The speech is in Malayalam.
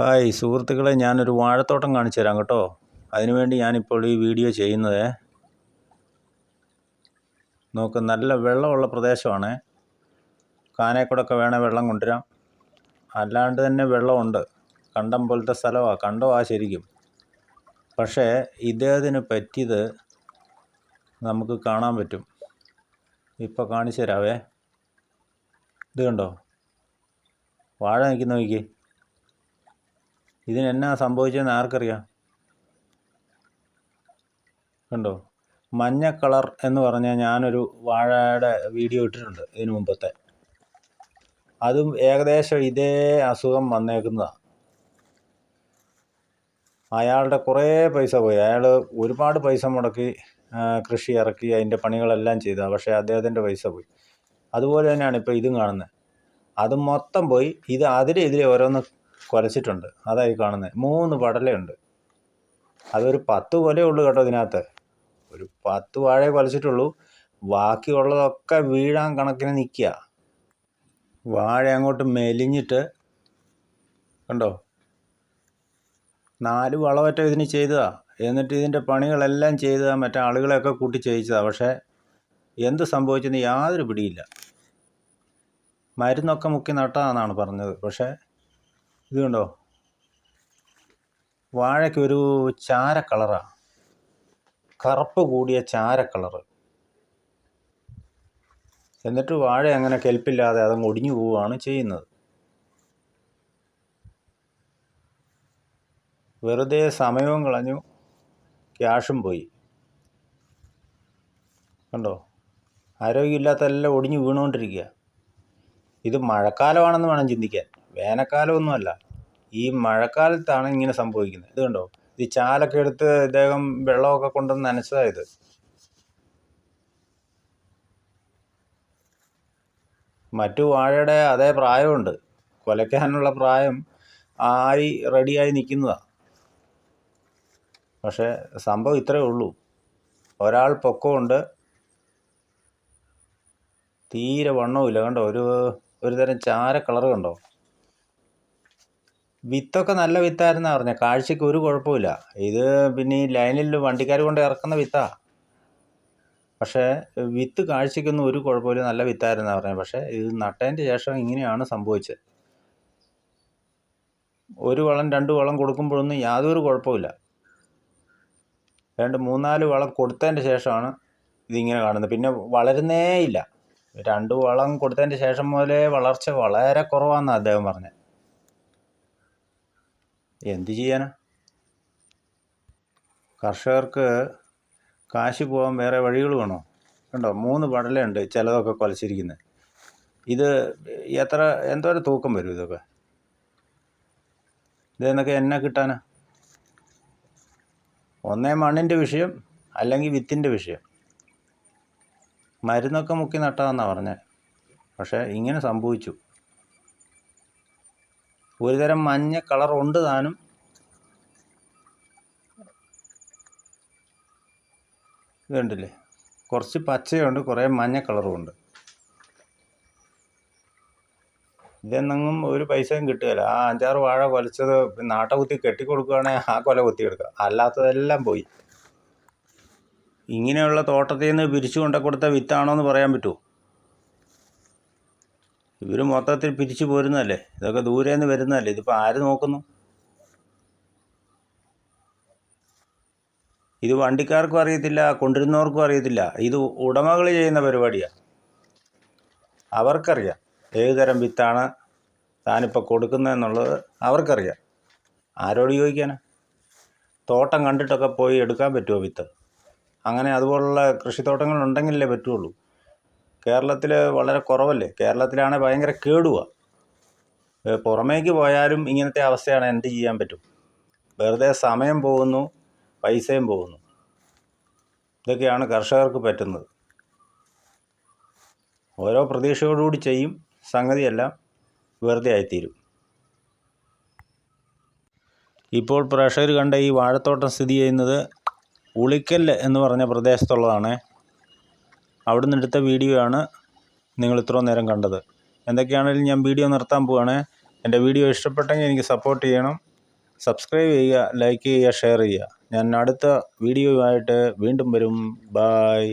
ഹായ് സുഹൃത്തുക്കളെ ഞാനൊരു വാഴത്തോട്ടം കാണിച്ചു തരാം കേട്ടോ. അതിനുവേണ്ടി ഞാനിപ്പോൾ ഈ വീഡിയോ ചെയ്യുന്നത് നോക്ക് നല്ല വെള്ളമുള്ള പ്രദേശമാണ്. കാനേക്കൂടൊക്കെ വേണേൽ വെള്ളം കൊണ്ടുവരാം. അല്ലാണ്ട് തന്നെ വെള്ളമുണ്ട്. കണ്ടം പോലത്തെ സ്ഥലമാണ് ആ ശരിക്കും. പക്ഷേ ഇദ്ദേഹത്തിന് പറ്റിയത് നമുക്ക് കാണാൻ പറ്റും. ഇപ്പോൾ കാണിച്ചു തരാവേ. ഇത് കണ്ടോ? വാഴ നിൽക്കുന്ന നോക്കി ഇതിന് എന്നാ സംഭവിച്ചതെന്ന് ആർക്കറിയാം? കണ്ടോ? മഞ്ഞ കളർ എന്ന് പറഞ്ഞാൽ ഞാനൊരു വാഴയുടെ വീഡിയോ ഇട്ടിട്ടുണ്ട് ഇതിനു മുമ്പത്തെ. അതും ഏകദേശം ഇതേ അസുഖം വന്നേക്കുന്നതാണ് അയാളുടെ കുറേ പൈസ പോയി. അയാൾ ഒരുപാട് പൈസ മുടക്കി കൃഷി ഇറക്കി അതിന്റെ പണികളെല്ലാം ചെയ്ത. പക്ഷേ അദ്ദേഹത്തിന്റെ പൈസ പോയി. അതുപോലെ തന്നെയാണ് ഇപ്പോൾ ഇതും കാണുന്നത്. അത് മൊത്തം പോയി. ഇത് അതിലെതിരെ ഓരോന്ന് കുലച്ചിട്ടുണ്ട് അതായി കാണുന്നത് മൂന്ന് പടലയുണ്ട്. അതൊരു പത്ത് കൊലയേ ഉള്ളൂ കേട്ടോ ഇതിനകത്ത്. ഒരു പത്ത് വാഴയെ കുലച്ചിട്ടുള്ളൂ. ബാക്കിയുള്ളതൊക്കെ വീഴാൻ കണക്കിന് നിൽക്കുക വാഴ അങ്ങോട്ട് മെലിഞ്ഞിട്ട് കണ്ടോ? നാല് വളമറ്റം ഇതിന് ചെയ്തതാ. എന്നിട്ട് ഇതിന്റെ പണികളെല്ലാം ചെയ്തതാ. മറ്റേ ആളുകളെയൊക്കെ കൂട്ടി ചെയ്യിച്ചതാ. പക്ഷേ എന്ത് സംഭവിച്ചെന്ന് യാതൊരു പിടിയില്ല. മരുന്നൊക്കെ മുക്കി നട്ടതാണെന്നാണ് പറഞ്ഞത്. പക്ഷേ ഇത് കണ്ടോ? വാഴയ്ക്ക് ഒരു ചാര കളറാണ് കറുപ്പ് കൂടിയ ചാര കളറ്. എന്നിട്ട് വാഴ അങ്ങനെ കെൽപ്പില്ലാതെ അതങ്ങ് ഒടിഞ്ഞു പോവുകയാണ് ചെയ്യുന്നത്. വെറുതെ സമയവും കളഞ്ഞു ക്യാഷും പോയി. കണ്ടോ? ആരോഗ്യമില്ലാത്തതെല്ലാം ഒടിഞ്ഞു വീണുകൊണ്ടിരിക്കുക. ഇത് മഴക്കാലമാണെന്ന് വേണം ചിന്തിക്കാൻ. വേനൽക്കാലമൊന്നുമല്ല. ഈ മഴക്കാലത്താണ് ഇങ്ങനെ സംഭവിക്കുന്നത്. ഇത് കണ്ടോ? ഈ ചാലൊക്കെ എടുത്ത് ഇദ്ദേഹം വെള്ളമൊക്കെ കൊണ്ടുവന്ന് നനച്ചതായത് മറ്റു വാഴയുടെ അതേ പ്രായമുണ്ട്. കൊലയ്ക്കാനുള്ള പ്രായം ആയി റെഡിയായി നിൽക്കുന്നതാണ് പക്ഷേ സംഭവം ഇത്രയേ ഉള്ളൂ. ഒരാൾ പൊക്കമുണ്ട്. തീരെ വണ്ണവുമില്ല. കണ്ടോ? ഒരു ഒരു തരം ചാര കളർ കണ്ടോ? വിത്തൊക്കെ നല്ല വിത്തായിരുന്നാ പറഞ്ഞ. കാഴ്ചക്ക് ഒരു കുഴപ്പമില്ല ഇത് പിന്നെ ഈ ലൈനിൽ വണ്ടിക്കാർ കൊണ്ട് ഇറക്കുന്ന വിത്താ. പക്ഷേ വിത്ത് കാഴ്ചക്കൊന്നും ഒരു കുഴപ്പമില്ല നല്ല വിത്തായിരുന്നാ പറഞ്ഞത് പക്ഷേ ഇത് നട്ടതിന്റെ ശേഷം ഇങ്ങനെയാണ് സംഭവിച്ചത് ഒരു വളം രണ്ട് വളം കൊടുക്കുമ്പോഴൊന്നും യാതൊരു കുഴപ്പമില്ല രണ്ട് മൂന്നാൽ വളം കൊടുത്തതിന്റെ ശേഷമാണ് ഇതിങ്ങനെ കാണുന്നത്. പിന്നെ വളരുന്നേ ഇല്ല. രണ്ട് വളം കൊടുത്തതിന്റെ ശേഷം മുതലേ വളർച്ച വളരെ കുറവാണെന്നാണ് അദ്ദേഹം പറഞ്ഞത് എന്ത് ചെയ്യാനാ? കർഷകർക്ക് കാശ് പോകാൻ വേറെ വഴികൾ വേണോ? കണ്ടോ മൂന്ന് പടലുണ്ട് ചിലതൊക്കെ കൊലച്ചിരിക്കുന്നത് ഇത് എത്ര എന്തോരം തൂക്കം വരും ഇതൊക്കെ. ഇതെന്നൊക്കെ എന്നെ കിട്ടാനാ? ഒന്നേ മണ്ണിന്റെ വിഷയം അല്ലെങ്കിൽ വിത്തിന്റെ വിഷയം. മരുന്നൊക്കെ മുക്കി നട്ടാന്നാണ് പറഞ്ഞത് പക്ഷേ ഇങ്ങനെ സംഭവിച്ചു. ഒരുതരം മഞ്ഞ കളർ ഉണ്ട് താനും. ഇതുണ്ടല്ലേ കുറച്ച് പച്ചയുണ്ട് കുറേ മഞ്ഞ കളറും ഉണ്ട്. ഇതെന്നെങ്ങും ഒരു പൈസയും കിട്ടുകയില്ല. ആ അഞ്ചാറ് വാഴ കൊലച്ചത് നാട്ട കുത്തി കെട്ടിക്കൊടുക്കുകയാണെങ്കിൽ ആ കൊല കുത്തി എടുക്കുക അല്ലാത്തതെല്ലാം പോയി. ഇങ്ങനെയുള്ള തോട്ടത്തിൽ നിന്ന് പിരിച്ചു കൊണ്ട കൊടുത്ത വിത്താണോ എന്ന് പറയാൻ പറ്റുമോ? ഇവർ മൊത്തത്തിൽ പിരിച്ചു പോരുന്നതല്ലേ? ഇതൊക്കെ ദൂരെ നിന്ന് വരുന്നതല്ലേ? ഇതിപ്പോൾ ആര് നോക്കുന്നു? ഇത് വണ്ടിക്കാർക്കും അറിയത്തില്ല കൊണ്ടിരുന്നവർക്കും അറിയത്തില്ല. ഇത് ഉടമകൾ ചെയ്യുന്ന പരിപാടിയാണ് അവർക്കറിയാം ഏത് തരം വിത്താണ് താനിപ്പോൾ കൊടുക്കുന്നതെന്നുള്ളത് അവർക്കറിയാം. ആരോട് ചോദിക്കാനാ? തോട്ടം കണ്ടിട്ടൊക്കെ പോയി എടുക്കാൻ പറ്റുമോ വിത്ത്? അങ്ങനെ അതുപോലുള്ള കൃഷിത്തോട്ടങ്ങൾ ഉണ്ടെങ്കിലേ പറ്റുള്ളൂ. കേരളത്തിൽ വളരെ കുറവല്ലേ? കേരളത്തിലാണെങ്കിൽ ഭയങ്കര കേടുവാണ് പുറമേക്ക് പോയാലും ഇങ്ങനത്തെ അവസ്ഥയാണ് എന്ത് ചെയ്യാൻ പറ്റും. വെറുതെ സമയം പോകുന്നു പൈസയും പോകുന്നു. ഇതൊക്കെയാണ് കർഷകർക്ക് പറ്റുന്നത്. ഓരോ പ്രതീക്ഷയോടുകൂടി ചെയ്യും സംഗതിയെല്ലാം വെറുതെ ആയിത്തീരും. ഇപ്പോൾ പ്രേക്ഷകർ കണ്ട ഈ വാഴത്തോട്ടം സ്ഥിതി ചെയ്യുന്നത് ഉളിക്കൽ എന്ന് പറഞ്ഞ പ്രദേശത്തുള്ളതാണ്. അവിടുന്ന് എടുത്ത വീഡിയോ ആണ് നിങ്ങൾ ഇത്രയും നേരം കണ്ടത്. എന്തൊക്കെയാണെങ്കിലും ഞാൻ വീഡിയോ നിർത്താൻ പോവാണ് എന്റെ വീഡിയോ ഇഷ്ടപ്പെട്ടെങ്കിൽ എനിക്ക് സപ്പോർട്ട് ചെയ്യണം. സബ്സ്ക്രൈബ് ചെയ്യുക ലൈക്ക് ചെയ്യുക ഷെയർ ചെയ്യുക. ഞാൻ അടുത്ത വീഡിയോയുമായിട്ട് വീണ്ടും വരും. ബായ്